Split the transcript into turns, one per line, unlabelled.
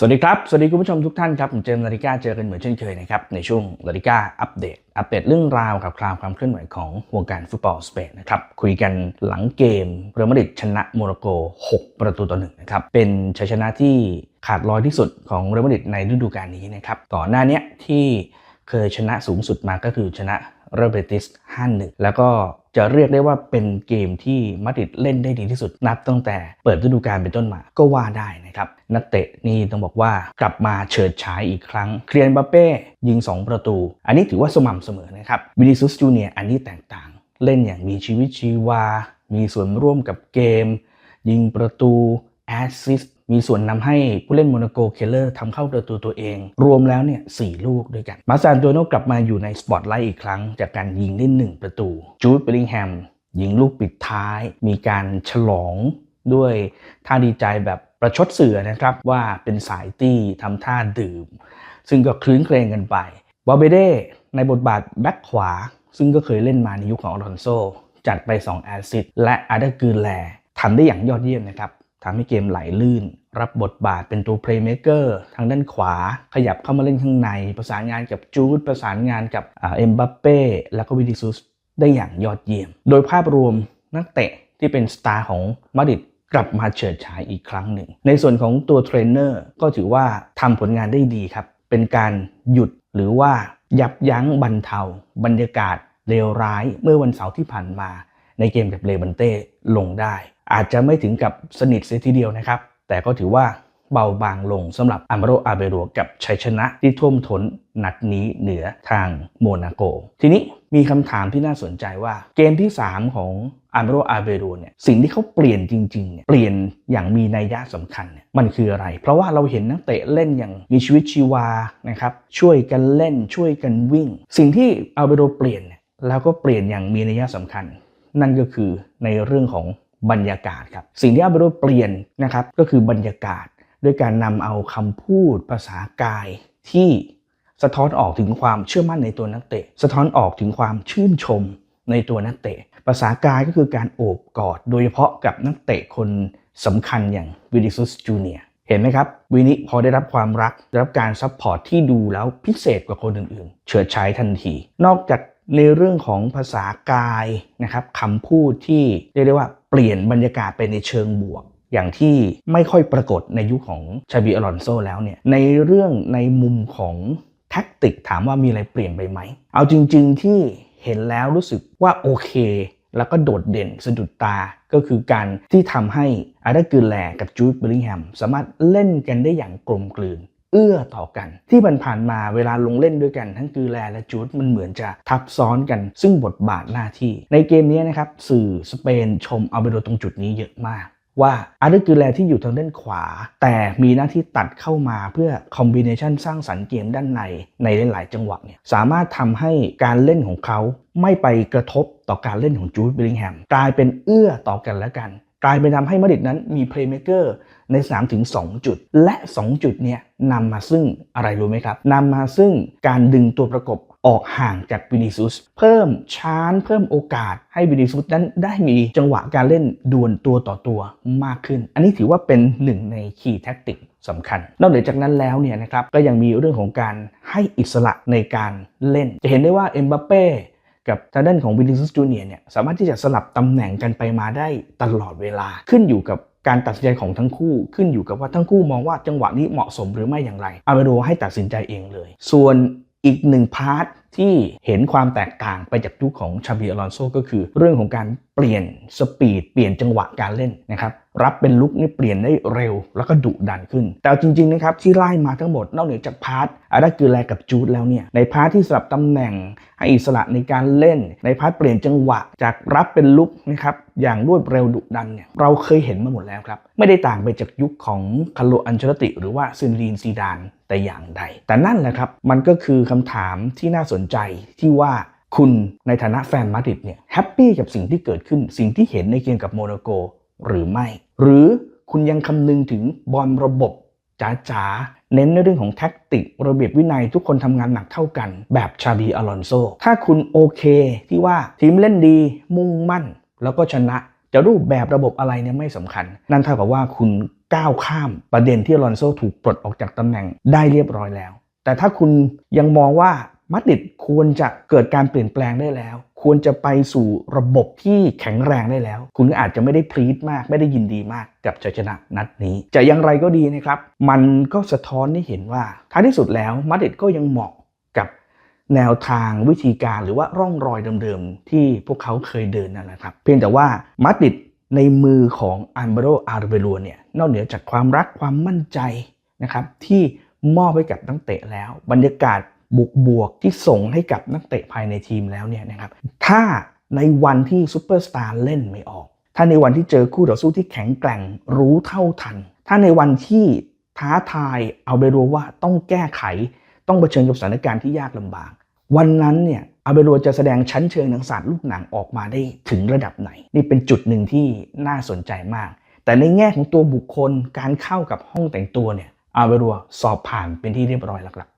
สวัสดีครับ สวัสดีคุณผู้ชมทุกท่านครับผมเจมส์ลาริก้าเจอกันเหมือนเช่นเคยนะครับ ในช่วงลาริก้าอัปเดต อัปเดตเรื่องราวข่าวคราวความเคลื่อนไหวของวงการฟุตบอลสเปนนะครับ คุยกันหลังเกมเรอัลมาดริดชนะโมร็อกโก 6 ประตูต่อหนึ่งนะครับ เป็นชัยชนะที่ขาดลอยที่สุดของเรอัลมาดริดในฤดูกาลนี้นะครับก่อนหน้านี้ที่เคยชนะสูงสุดมาก็คือชนะเรอัลเบติส5-1แล้วก็ จะเรียกได้ว่าเป็นเกมที่มาดริดเล่นได้ดีที่สุดนับตั้งแต่เปิดฤดูกาลเป็นต้นมาก็ว่าได้นะครับนักเตะนี่ต้องบอกว่ากลับมาเฉิดฉายอีกครั้ง เคลียนบาเป้ยิง 2 ประตู อันนี้ถือว่าสม่ำเสมอนะครับวินิซุสจูเนียอันนี้แตกต่างเล่นอย่างมีชีวิตชีวา มีส่วนร่วมกับเกม ยิงประตูแอสซิสต์ มีส่วนนำให้ผู้เล่นโมนาโกเคลเลอร์ทำเข้าประตูตัวเอง รวมแล้วเนี่ยสลูกด้วยกัน มาซานโดโนกลับมาอยู่ในสปอตไลท์อีกครั้ง จากการยิงได้หนึ่งประตู จูดเบลลิงแฮมยิงลูกปิดท้าย มีการฉลองด้วยท่าดีใจแบบประชดเสือนะครับว่าเป็นสายตี้ทำท่าดื่ม ซึ่งก็คลื้นเครงกันไปวาเบเดในบทบาทแบ็คขวา ซึ่งก็เคยเล่นมาในยุคของอลอนโซจัดไป 2 แอสซิสและอาร์เดอร์กืนแลทำได้อย่างยอดเยี่ยมนะครับ ทำให้เกมไหลลื่น รับบทบาทเป็นตัวเพลย์เม k เกอร์ทางด้านขวา ขยับเข้ามาเล่นข้างใน ประสานงานกับจูดประสานงานกับเอ็มบัปเป้แล้วก็วินิซุสได้อย่างยอดเยี่ยม โดยภาพรวมนักเตะที่เป็นสตาร์ของมาดริดกลับมาเฉิดฉายอีกครั้งหนึ่ง ในส่วนของตัวเทรนเนอร์ก็ถือว่าทำผลงานได้ดีครับ เป็นการหยุดหรือว่ายับยั้งบรรเทา บรรยากาศเลวร้ายเมื่อวันเสาร์ที่ผ่านมา ในเกมกับเลบันเต้ลงได้ อาจจะไม่ถึงกับสนิทเสียทีเดียวนะครับ แต่ก็ถือว่าเบาบางลงสำหรับอัมโรอาเบโรกับชัยชนะที่ท่วมท้นนัดนี้เหนือทางโมนาโก ทีนี้มีคำถามที่น่าสนใจว่า เกมที่ 3 ของอัมโรอาเบโรเนี่ยสิ่งที่เขาเปลี่ยนจริงๆเนี่ยเปลี่ยนอย่างมีนัยยะสำคัญเนี่ยมันคืออะไร เพราะว่าเราเห็นนักเตะเล่นอย่างมีชีวิตชีวานะครับช่วยกันเล่นช่วยกันวิ่ง สิ่งที่อาเบโรเปลี่ยนแล้วก็เปลี่ยนอย่างมีนัยยะสำคัญ นั่นก็คือในเรื่องของ บรรยากาศครับ สิ่งที่อาเบโรเปลี่ยนนะครับก็คือบรรยากาศด้วยการนำเอาคำพูดภาษากายที่สะท้อนออกถึงความเชื่อมั่นในตัวนักเตะ สะท้อนออกถึงความชื่นชมในตัวนักเตะ ภาษากายก็คือการโอบกอด โดยเฉพาะกับนักเตะคนสำคัญอย่างวินิซุสจูเนียเห็นไหมครับ วินิพอได้รับความรัก ได้รับการซัพพอร์ตที่ดูแล้วพิเศษกว่าคนอื่นๆ เฉิดฉายทันที นอกจาก ในเรื่องของภาษากายนะครับคำพูดที่เรียกได้ว่าเปลี่ยนบรรยากาศไปในเชิงบวก อย่างที่ไม่ค่อยปรากฏในยุคของชาบีอลอนโซแล้วเนี่ยในเรื่องในมุมของแท็กติกถามว่ามีอะไรเปลี่ยนไปไหม เอาจริง ๆ ที่เห็นแล้วรู้สึกว่าโอเค แล้วก็โดดเด่นสะดุดตาก็คือการที่ทำให้อาร์ดกืนแลกับจูดเบลลิงแฮมสามารถเล่นกันได้อย่างกลมกลืน เอื้อต่อกัน ที่ผ่านๆมาเวลาลงเล่นด้วยกัน ทั้งกือแลและจูดมันเหมือนจะทับซ้อนกัน ซึ่งบทบาทหน้าที่ ในเกมนี้นะครับสื่อสเปนชมเอาเบโดตรงจุดนี้เยอะมากว่าอาร์เดกือแลที่อยู่ทางด้านขวา แต่มีหน้าที่ตัดเข้ามาเพื่อคอมบิเนชันสร้างสรรค์เกมด้านในในหลาย ๆ จังหวะเนี่ยสามารถทำให้การเล่นของเขาไม่ไปกระทบต่อการเล่นของจูดเบลลิงแฮมกลายเป็นเอื้อต่อกันและกัน กลายเป็นทำให้มาดริดนั้นมีเพลย์เม k เกอร์ในสนามถึง 2 จุด และ 2 จุดเนี่ยนำมาซึ่งอะไรรู้ไหมครับนำมาซึ่งการดึงตัวประกบออกห่างจากวินิซุสเพิ่มชานเพิ่มโอกาสให้วินิซุสนั้นได้มีจังหวะการเล่นดวลตัวต่อตัวมากขึ้น อันนี้ถือว่าเป็นหนึ่งในคีย์แท็กติกสำคัญ นอกเหนือจากนั้นแล้วเนี่ยนะครับก็ยังมีเรื่องของการให้อิสระในการเล่น จะเห็นได้ว่าเอ็มบัปเป้ กับทางด้านของวินิสจูเนียเนี่ยสามารถที่จะสลับตำแหน่งกันไปมาได้ตลอดเวลา ขึ้นอยู่กับการตัดสินใจของทั้งคู่ขึ้นอยู่กับว่าทั้งคู่มองว่าจังหวะนี้เหมาะสมหรือไม่อย่างไรอาเบโรให้ตัดสินใจเองเลย ส่วนอีกหนึ่งพาร์ทที่เห็นความแตกต่างไปจากยุคของชาบีอลอนโซก็คือ เรื่องของการเปลี่ยนสปีดเปลี่ยนจังหวะการเล่นนะครับรับเป็นลุกนี่เปลี่ยนได้เร็วแล้วก็ดุดันขึ้น แต่จริงๆนะครับที่ไล่มาทั้งหมดนอกเหนือจากพาร์ทอาร์คือแลกับจูดแล้วเนี่ยในพาร์ทที่สลับตำแหน่งให้อิสระในการเล่น ในพาร์ทเปลี่ยนจังหวะจากรับเป็นลุกนะครับอย่างรวดเร็วดุดันเนี่ยเราเคยเห็นมาหมดแล้วครับ ไม่ได้ต่างไปจากยุคของคาร์โลอันเชลติ หรือว่าซินดีนซีดานแต่อย่างใด แต่นั่นแหละครับมันก็คือคำถามที่น่าสนใจที่ว่าคุณในฐานะแฟนมาดริดเนี่ยแฮปปี้กับสิ่งที่เกิดขึ้น สิ่งที่เห็นในเกมกับโมนาโกหรือไม่ หรือคุณยังคำนึงถึงบอลระบบจ๋าๆ เน้นในเรื่องของแท็กติก ระเบียบวินัยทุกคนทำงานหนักเท่ากัน แบบชาบีอลอนโซ ถ้าคุณโอเคที่ว่าทีมเล่นดีมุ่งมั่น แล้วก็ชนะจะรูปแบบระบบอะไรเนี่ยไม่สำคัญ นั่นเท่ากับว่าคุณก้าวข้ามประเด็นที่อลอนโซถูกปลดออกจากตำแหน่งได้เรียบร้อยแล้ว แต่ถ้าคุณยังมองว่า มาดริดควรจะเกิดการเปลี่ยนแปลงได้แล้ว ควรจะไปสู่ระบบที่แข็งแรงได้แล้ว คุณอาจจะไม่ได้พลีดมาก ไม่ได้ยินดีมากกับชัยชนะนัดนี้ จะอย่างไรก็ดีนะครับ มันก็สะท้อนให้เห็นว่าท้ายที่สุดแล้วมาดริดก็ยังเหมาะกับแนวทางวิธีการหรือว่าร่องรอยเดิมๆ ที่พวกเขาเคยเดินนั่นแหละครับ เพียงแต่ว่ามาดริดในมือของอันเบโรอาร์เบโรเนี่ยนอกเหนือจากความรักความมั่นใจนะครับที่มอบให้กับนักเตะแล้ว บรรยากาศ บวกบวกที่ส่งให้กับนักเตะภายในทีมแล้วเนี่ยนะครับถ้าในวันที่ซูเปอร์สตาร์เล่นไม่ออก ถ้าในวันที่เจอคู่ต่อสู้ที่แข็งแกร่งรู้เท่าทัน ถ้าในวันที่ท้าทายเอาเบโรว่าต้องแก้ไข ต้องเผชิญกับสถานการณ์ที่ยากลำบาก วันนั้นเนี่ยอาเบโรจะแสดงชั้นเชิงหนังศาสตร์ลูกหนังออกมาได้ถึงระดับไหน นี่เป็นจุดหนึ่งที่น่าสนใจมาก แต่ในแง่ของตัวบุคคลการเข้ากับห้องแต่งตัวเนี่ยอาเบโรสอบผ่านเป็นที่เรียบร้อยแล้วครับ